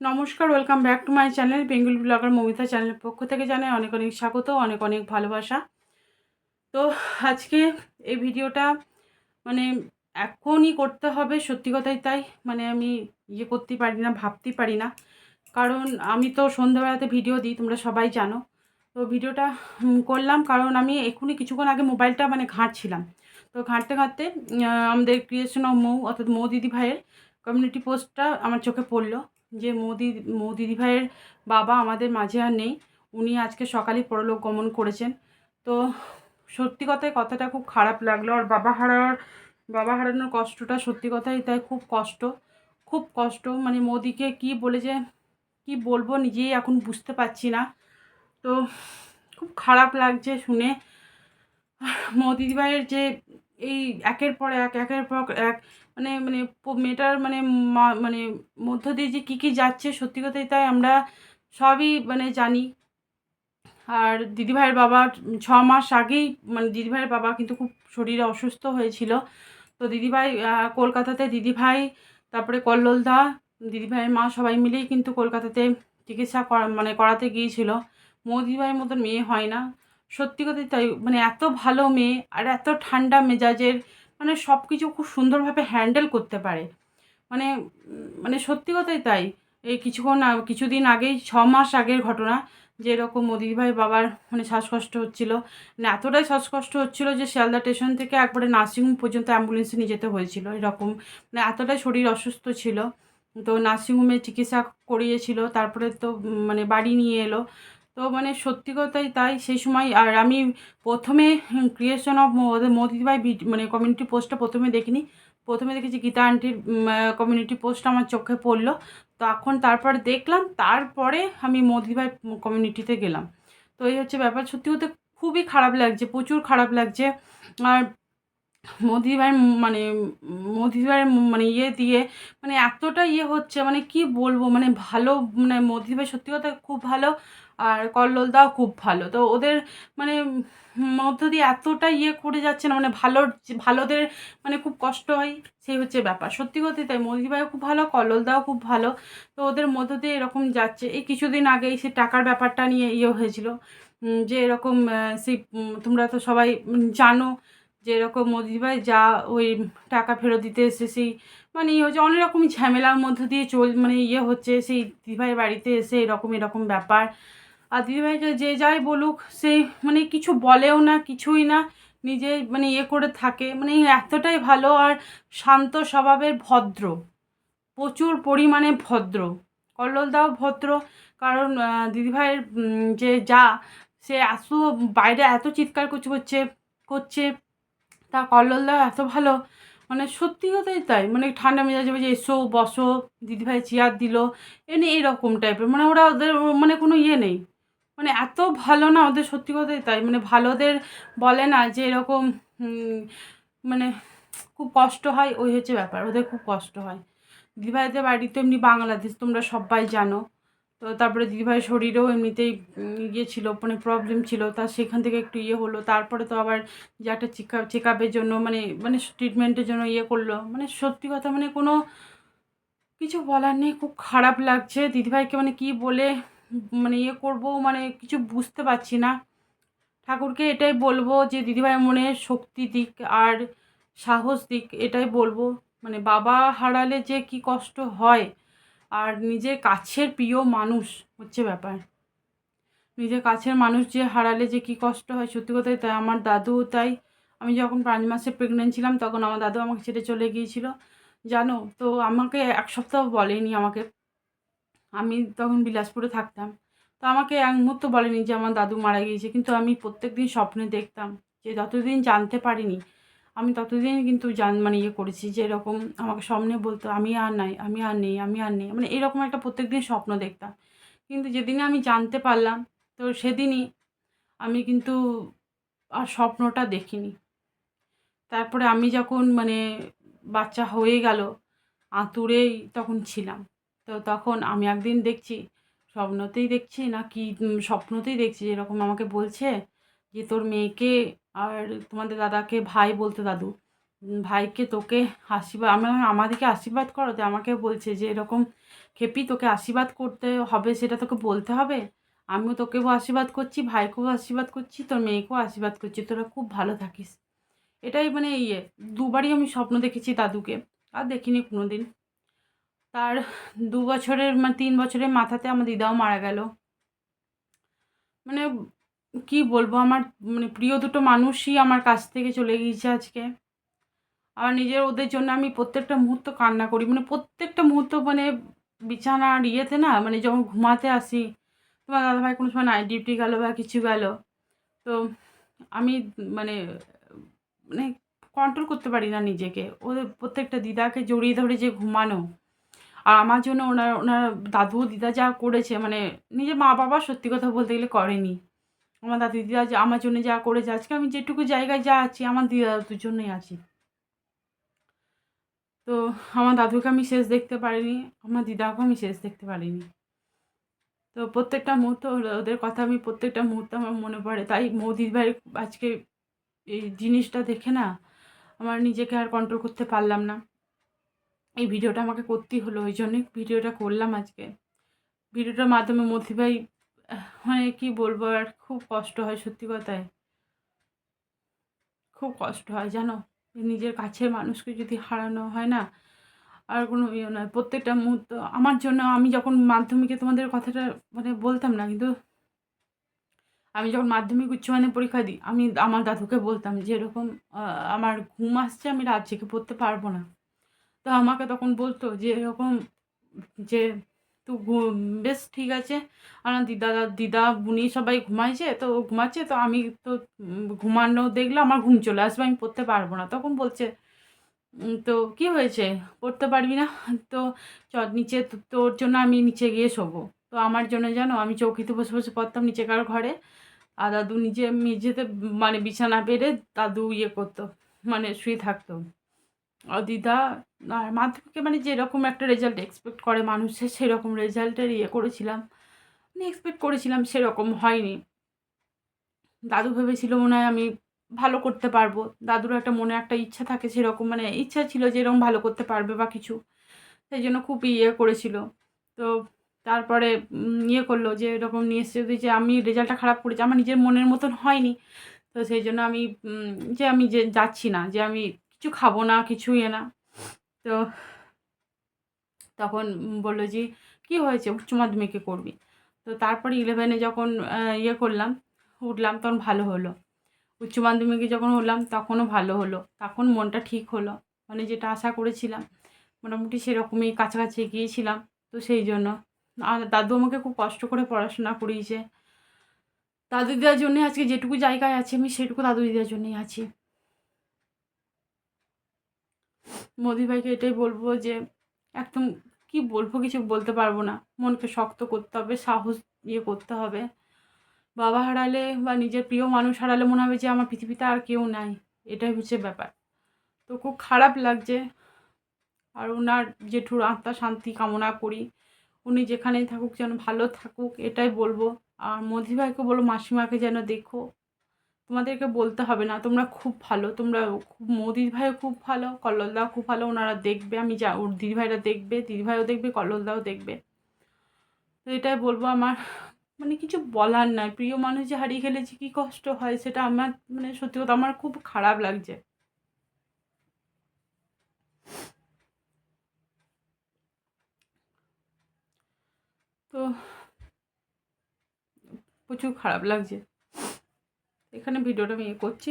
নমস্কার welcome back to my channel Bengal blogger Mamita চ্যানেলের পক্ষ থেকে জানাই অনেক অনেক স্বাগত, অনেক অনেক ভালোবাসা। তো আজকে এই ভিডিওটা মানে এখনই করতে হবে, সত্যি কথাই তাই মানে আমি ইয়ে করতে পারি না, ভাবতে পারি না। কারণ আমি তো সন্ধ্যাবেলাতে ভিডিও দিই, তোমরা সবাই জানো। তো ভিডিওটা করলাম কারণ আমি এখনই কিছুক্ষণ আগে মোবাইলটা মানে ঘাঁটছিলাম। তো ঘাঁটতে ঘাঁটতে আমাদের ক্রিয়েশন অফ মৌ, অর্থাৎ মৌ দিদি ভাইয়ের কমিউনিটি পোস্টটা আমার চোখে পড়ল। যে মোদি, মৌ দিদিভাইয়ের বাবা আমাদের মাঝে আর নেই। উনি আজকে সকালে পরলোক গমন করেছেন। তো সত্যি কথায় কথাটা খুব খারাপ লাগল। আর বাবা হারার বাবা হারানোর কষ্টটা সত্যি কথাই তাই খুব কষ্ট। খুব কষ্ট। মানে মোদিকে কি বলে যে, কি বলব নিজেই এখন বুঝতে পারছি না। তো খুব খারাপ লাগছে শুনে। মোদি দিদিভাইয়ের যে এই একের পর এক, একের পর এক মানে মানে মেয়েটার মানে মানে মধ্য দিয়ে যে কী কী যাচ্ছে সত্যি কথাই তাই আমরা সবই মানে জানি। আর দিদিভাইয়ের বাবা ছ মাস আগেই মানে দিদিভাইয়ের বাবা কিন্তু খুব শরীরে অসুস্থ হয়েছিল। তো দিদিভাই কলকাতাতে দিদিভাই, তারপরে কল্লোলদা দিদিভাইয়ের মা সবাই মিলেই কিন্তু কলকাতাতে চিকিৎসা করা মানে করাতে গিয়েছিল। মোদিভাইয়ের মতন মেয়ে হয় না। সত্যি কথাই তাই মানে এত ভালো মেয়ে আর এত ঠান্ডা মেজাজের মানে সব কিছু খুব সুন্দরভাবে হ্যান্ডেল করতে পারে। মানে মানে সত্যি কথাই তাই। এই কিছুক্ষণ কিছুদিন আগেই, ছ মাস আগের ঘটনা যে এরকম মোদিভাই বাবার মানে শ্বাসকষ্ট হচ্ছিল। মানে এতটাই শ্বাসকষ্ট হচ্ছিল যে শিয়ালদা স্টেশন থেকে একবারে নার্সিংহোম পর্যন্ত অ্যাম্বুলেন্সে নিয়ে যেতে হয়েছিল এরকম। মানে এতটাই শরীর অসুস্থ ছিল। তো নার্সিংহোমে চিকিৎসা করিয়েছিল, তারপরে তো মানে বাড়ি নিয়ে এলো। তো মানে সত্যি কথাই তাই সেই সময়, আর আমি প্রথমে ক্রিয়েশন অফ মোদিভাই মানে কমিউনিটি পোস্টটা প্রথমে দেখিনি। প্রথমে দেখেছি গীতা আন্টির কমিউনিটি পোস্ট আমার চোখে পড়ল। তো এখন তারপরে দেখলাম, তারপরে আমি মোদিভাই কমিউনিটিতে গেলাম। তো এই হচ্ছে ব্যাপার। সত্যি হতে খুবই খারাপ লাগছে, প্রচুর খারাপ লাগছে। আর মোদিভাই মানে মোদিভাই মানে ইয়ে দিয়ে মানে এতটা ইয়ে হচ্ছে মানে কি বলব মানে ভালো মানে মোদিভাই সত্যি কথা খুব ভালো আর কল্লোলদাও খুব ভালো। তো ওদের মানে মধ্য দিয়ে এতটা ইয়ে করে যাচ্ছে না মানে ভালো, ভালোদের মানে খুব কষ্ট হয়, সেই হচ্ছে ব্যাপার। সত্যি কথাই তাই মোদিভাইও খুব ভালো কল্লোলদাও খুব ভালো। তো ওদের মধ্য দিয়ে এরকম যাচ্ছে। এই কিছুদিন আগেই সে টাকার ব্যাপারটা নিয়ে ইয়ে হয়েছিল যে এরকম সেই তোমরা তো সবাই জানো যে এরকম মোদিভাই যা ওই টাকা ফেরত দিতে এসে সেই মানে ইয়ে হচ্ছে অনেক রকম ঝামেলার মধ্য দিয়ে চল মানে ইয়ে হচ্ছে, সেই দিদিভাইয়ের বাড়িতে এসে এরকম এরকম ব্যাপার। আর দিদিভাইকে যে যাই বলুক, সে মানে কিছু বলেও না, কিছুই না নিজে মানে ইয়ে করে থাকে। মানে এতটাই ভালো আর শান্ত স্বভাবের ভদ্র। প্রচুর পরিমাণে ভদ্র। কল্লোলদাও ভদ্র। কারণ দিদিভাইয়ের যে যা, সে এত বাইরে এত চিৎকার করছে করছে তা কল্লোলদাও এত ভালো। মানে সত্যি কথাই তাই। মানে ঠান্ডা মেজাজে যে এসো, বসো। দিদিভাই চেয়ার দিল। এমনি এইরকম টাইপের মানে ওরা ওদের মানে কোনো ইয়ে নেই। মানে এত ভালো না ওদের সত্যি কথাই তাই। মানে ভালোদের বলে না যে এরকম মানে খুব কষ্ট হয়, ওই হচ্ছে ব্যাপার। ওদের খুব কষ্ট হয়। দিদিভাইদের বাড়ি তো এমনি বাংলাদেশ, তোমরা সবাই জানো। তো তারপরে দিদিভাইয়ের শরীরেও এমনিতেই ইয়ে ছিল মানে প্রবলেম ছিল, তা সেখান থেকে একটু ইয়ে হলো, তারপরে তো আবার যে একটা চেক আপ চেক আপের জন্য মানে মানে ট্রিটমেন্টের জন্য ইয়ে করল মানে সত্যি কথা মানে কোনো কিছু বলার নেই, খুব খারাপ লাগছে, দিদিভাইকে মানে কি বলে মানে ইয়ে করব মানে কিছু বুঝতে পারছি না। ঠাকুরকে এটাই বলব যে দিদিভাই মনে শক্তি দিক আর সাহস দিক, এটাই বলব মানে বাবা হারালে যে কি কষ্ট হয় আর নিজের কাছের প্রিয় মানুষ হচ্ছে ব্যাপার। নিজের কাছের মানুষ যে হারালে যে কি কষ্ট হয়, সত্যি কথাই তাই, আমার দাদু তাই। আমি যখন পাঁচ মাসে প্রেগনেন্ট ছিলাম, তখন আমার দাদু আমাকে ছেড়ে চলে গিয়েছিল। জানো, তো আমাকে এক সপ্তাহ বলেনি আমাকে। আমি তখন বিলাসপুরে থাকতাম। তো আমাকে এক মুহূর্ত বলেনি যে আমার দাদু মারা গিয়েছে। কিন্তু আমি প্রত্যেক দিন স্বপ্নে দেখতাম যে যতদিন জানতে পারিনি আমি ততদিন কিন্তু জান মানে ইয়ে করেছি যে এরকম আমাকে স্বপ্নে বলতো, আমি আর নাই, আমি আর নেই, আমি আর নেই। মানে এরকম একটা প্রত্যেক দিন স্বপ্ন দেখতাম। কিন্তু যেদিনে আমি জানতে পারলাম, তো সেদিনই আমি কিন্তু আর স্বপ্নটা দেখিনি। তারপরে আমি যখন মানে বাচ্চা হয়ে গেল, আঁতুড়েই তখন ছিলাম। তো তখন আমি একদিন দেখছি, স্বপ্নতেই দেখছি না কি স্বপ্নতেই দেখছি এরকম আমাকে বলছে যে তোর মেয়েকে আর তোমাদের দাদাকে ভাই বলতে দাদু। ভাইকে তোকে আশীর্বাদ, আমার আমাদেরকে আশীর্বাদ করো তো আমাকে বলছে যে এরকম খেপি তোকে আশীর্বাদ করতে হবে, সেটা তোকে বলতে হবে। আমিও তোকেও আশীর্বাদ করছি, ভাইকেও আশীর্বাদ করছি, তোর মেয়েকেও আশীর্বাদ করছি, তোরা খুব ভালো থাকিস। এটাই মানে ইয়ে দুবারই আমি স্বপ্ন দেখেছি দাদুকে, আর দেখিনি কোনো দিন তার দু বছরের মানে তিন বছরের মাথাতে আমার দিদাও মারা গেল। মানে কি বলব? আমার মানে প্রিয় দুটো মানুষই আমার কাছ থেকে চলে গিয়েছে আজকে। আর নিজের ওদের জন্য আমি প্রত্যেকটা মুহূর্ত কান্না করি। মানে প্রত্যেকটা মুহূর্ত মানে বিছানার ইয়েতে না মানে যখন ঘুমাতে আসি, তোমার দাদাভাই কোনো সময় নাইট ডিউটি গেল বা কিছু গেল, তো আমি মানে মানে কন্ট্রোল করতে পারি না নিজেকে। ওদের প্রত্যেকটা দিদাকে জড়িয়ে ধরে যে ঘুমানো। আর আমার জন্য ওনার ওনার দাদু দিদা যা করেছে মানে নিজের মা বাবা সত্যি কথা বলতে গেলে করেনি। আমার দাদু দিদা আমার জন্য যা করেছে, আজকে আমি যেটুকু জায়গায় যা আছি, আমার দিদা দাদুর জন্যই আছি। তো আমার দাদুকে আমি শেষ দেখতে পারিনি, আমার দিদাকেও আমি শেষ দেখতে পারিনি। তো প্রত্যেকটা মুহূর্ত ওদের কথা, আমি প্রত্যেকটা মুহূর্ত আমার মনে পড়ে। তাই মোদির ভাই আজকে এই জিনিসটা দেখে না, আমার নিজেকে আর কন্ট্রোল করতে পারলাম না। এই ভিডিওটা আমাকে করতেই হলো, ওই জন্যই ভিডিওটা করলাম আজকে। ভিডিওটার মাধ্যমে মতি ভাই মানে কী বলব, আর খুব কষ্ট হয় সত্যি কথায়। খুব কষ্ট হয়, জানো? নিজের কাছের মানুষকে যদি হারানো হয় না, আর কোনো ইয়ে নয়। প্রত্যেকটা মুহূর্ত, আমার জন্য আমি যখন মাধ্যমিকে তোমাদের কথাটা মানে বলতাম না, কিন্তু আমি যখন মাধ্যমিক উচ্চ মাধ্যমিক পরীক্ষা দিই, আমি আমার দাদুকে বলতাম যে, এরকম আমার ঘুম আসছে, আমি রাত জেগে পড়তে পারব না। তো আমাকে তখন বলতো যে, এরকম যে তো বেশ ঠিক আছে। আমার দিদা দিদা, বুনি সবাই ঘুমাইছে, তো ঘুমাচ্ছে, তো আমি তো ঘুমানো দেখলে আমার ঘুম চলে আসবে, আমি পড়তে পারব না। তখন বলছে তো কি হয়েছে? পড়তে পারবি না? তো চ, নিচে তোর জন্য আমি নিচে গিয়ে শোবো। তো আমার জন্য জানো, আমি চৌকিতে বসে বসে পড়তাম নিচে কার ঘরে। আর দাদু নিজে মেঝেতে মানে বিছানা পেরে দাদু ইয়ে করতো মানে শুয়ে থাকতো। দিদা আর মাধ্যমিকে মানে যেরকম একটা রেজাল্ট এক্সপেক্ট করে মানুষের সেরকম রেজাল্টের ইয়ে করেছিলাম। মানে এক্সপেক্ট করেছিলাম সেরকম হয়নি। দাদু ভেবেছিল মনে হয় আমি ভালো করতে পারব। দাদুর একটা মনে একটা ইচ্ছা থাকে সেরকম মানে ইচ্ছা ছিল যে এরকম ভালো করতে পারবে বা কিছু। সেই জন্য খুব ইয়ে করেছিল। তো তারপরে ইয়ে করল যে এরকম নিয়ে এসে যদি যে আমি রেজাল্টটা খারাপ করেছি, আমার নিজের মনের মতন হয়নি। তো সেই জন্য আমি যে আমি যে যাচ্ছি না, যে আমি কিছু খাব না কিছু ইয়ে না। তো তখন বলল যে, কী হয়েছে? উচ্চ মাধ্যমিকে করবি? তো তারপরে ইলেভেনে যখন ইয়ে করলাম, উঠলাম, তখন ভালো হলো। উচ্চ মাধ্যমিকে যখন হলাম, তখনও ভালো হলো। তখন মনটা ঠিক হলো। মানে যেটা আশা করেছিলাম, মোটামুটি সেরকমই কাছাকাছি গিয়েছিলাম। তো সেই জন্য। আর দাদু আমাকে খুব কষ্ট করে পড়াশোনা করিয়েছে। দাদু দিদার জন্যে আজকে যেটুকু জায়গায় আছে, আমি সেটুকু দাদু দিদার জন্যই আছি। মোদি ভাইকে এটাই বলব যে একদম কি বলব কিছু বলতে পারব না। মনকে শক্ত করতে হবে, সাহস ইয়ে করতে হবে। বাবা হারালে বা নিজের প্রিয় মানুষ হারালে মনে হবে যে আমার পৃথিবীতে আর কেউ নাই। এটাই হচ্ছে ব্যাপার। তো খুব খারাপ লাগছে। আর ওনার জেঠুর আত্মা শান্তি কামনা করি। উনি যেখানেই থাকুক যেন ভালো থাকুক, এটাই বলব। আর মোদি ভাইকে বলো মাসিমাকে যেন দেখো। তোমাদেরকে বলতে হবে না, তোমরা খুব ভালো, তোমরা খুব, মোদির ভাইও খুব ভালো কল্ললদাও খুব ভালো, ওনারা দেখবে, আমি যা, ওর দিদিভাইরা দেখবে দিদিভাইও দেখবে কল্ললদাও দেখবে। তো এটাই বলব আমার মানে কিছু বলার নাই, প্রিয় মানুষ যে হারিয়ে ফেলেছি, কী কষ্ট হয় সেটা আমার মানে সত্যি কথা আমার খুব খারাপ লাগছে। তো প্রচুর খারাপ লাগছে। এখানে ভিডিওটা আমি করছি।